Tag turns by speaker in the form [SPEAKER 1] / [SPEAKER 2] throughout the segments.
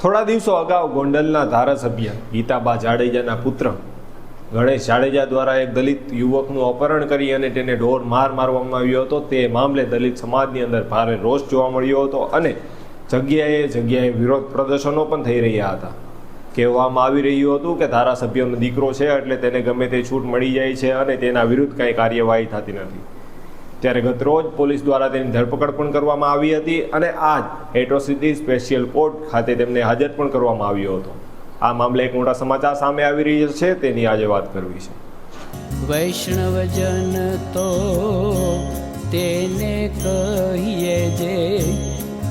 [SPEAKER 1] થોડા દિવસો અગાઉ ગોંડલના ધારાસભ્ય ગીતાબા જાડેજાના પુત્ર ગણેશ જાડેજા દ્વારા એક દલિત યુવકનું અપહરણ કરી અને તેને ઢોર માર મારવામાં આવ્યો હતો. તે મામલે દલિત સમાજની અંદર ભારે રોષ જોવા મળ્યો હતો અને જગ્યાએ જગ્યાએ વિરોધ પ્રદર્શનો પણ થઈ રહ્યા હતા. કહેવામાં આવી રહ્યું હતું કે ધારાસભ્યનો દીકરો છે એટલે તેને ગમે તે છૂટ મળી જાય છે અને તેના વિરુદ્ધ કાંઈ કાર્યવાહી થતી નથી. ત્યારે ગતરોજ પોલીસ દ્વારા તેની ધરપકડ પણ કરવામાં આવી હતી અને આજ એટ્રોસિટી સ્પેશિયલ કોર્ટ ખાતે તેમને હાજર પણ કરવામાં આવ્યો હતો. આ મામલે એક મોટા સમાચાર સામે આવી રહ્યા છે તેની આજે વાત કરવી છે.
[SPEAKER 2] વૈષ્ણવજન તો તેને કહીએ જે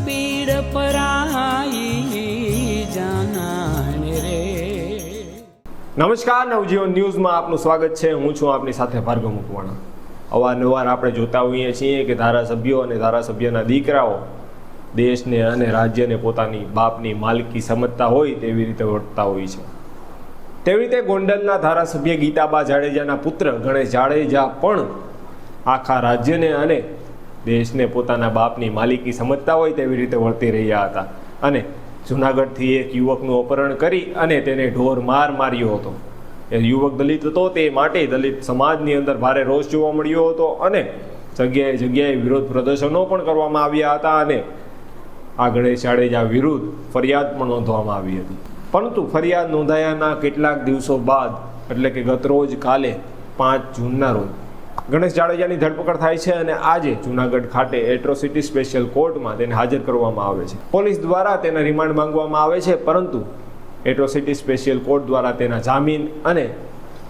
[SPEAKER 2] પીડ પરાઈ જાનાને રે.
[SPEAKER 1] નમસ્કાર નવજીવન ન્યૂઝમાં આપનું સ્વાગત છે. હું છું આપની સાથે ભાર્ગવ મુકવાણા. અવારનવાર આપણે જોતા હોઈએ છીએ કે ધારાસભ્યો અને ધારાસભ્યના દીકરાઓ દેશને અને રાજ્યને પોતાની બાપની માલકી સમજતા હોય તેવી રીતે વર્તતા હોય છે. તેવી રીતે ગોંડલના ધારાસભ્ય ગીતાબા જાડેજાના પુત્ર ગણેશ જાડેજા પણ આખા રાજ્યને અને દેશને પોતાના બાપની માલિકી સમજતા હોય તેવી રીતે વર્તી રહ્યા હતા. અને જુનાગઢથી એક યુવકનું અપહરણ કરી અને તેને ઢોર માર માર્યો હતો. એ યુવક દલિત હતો, તે માટે દલિત સમાજની અંદર ભારે રોષ જોવા મળ્યો હતો અને જગ્યાએ જગ્યાએ વિરોધ પ્રદર્શનો પણ કરવામાં આવ્યા હતા અને આ ગણેશ જાડેજા વિરુદ્ધ ફરિયાદ પણ નોંધવામાં આવી હતી. પરંતુ ફરિયાદ નોંધાયાના કેટલાક દિવસો બાદ, એટલે કે ગતરોજ કાલે, પાંચ જૂનના રોજ, ગણેશ જાડેજાની ધરપકડ થાય છે અને આજે જુનાગઢ ખાતે એટ્રોસિટી સ્પેશિયલ કોર્ટમાં તેને હાજર કરવામાં આવે છે. પોલીસ દ્વારા તેના રિમાન્ડ માંગવામાં આવે છે, પરંતુ એટ્રોસિટી સ્પેશિયલ કોર્ટ દ્વારા તેના જામીન અને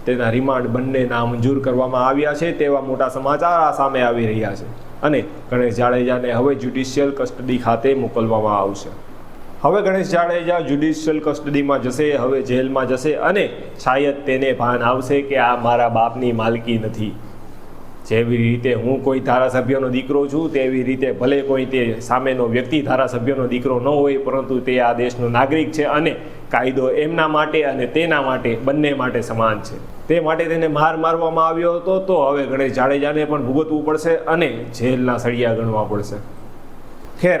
[SPEAKER 1] તેના રિમાન્ડ બંને નામંજૂર કરવામાં આવ્યા છે તેવા મોટા સમાચાર આ સામે આવી રહ્યા છે અને ગણેશ જાડેજાને હવે જ્યુડિશિયલ કસ્ટડી ખાતે મોકલવામાં આવશે. હવે ગણેશ જાડેજા જ્યુડિશિયલ કસ્ટડીમાં જશે, હવે જેલમાં જશે અને શાયદ તેને ભાન આવશે કે આ મારા બાપની માલકી નથી. જેવી રીતે હું કોઈ ધારાસભ્યનો દીકરો છું, તેવી રીતે ભલે કોઈ તે સામેનો વ્યક્તિ ધારાસભ્યનો દીકરો ન હોય, પરંતુ તે આ દેશનો નાગરિક છે અને કાયદો એમના માટે અને તેના માટે બંને માટે સમાન છે. તે માટે તેને માર મારવામાં આવ્યો હતો, તો હવે ગણેશ જાડેજાને પણ ભૂગતવું પડશે અને જેલના સળિયા ગણવા પડશે. ખેર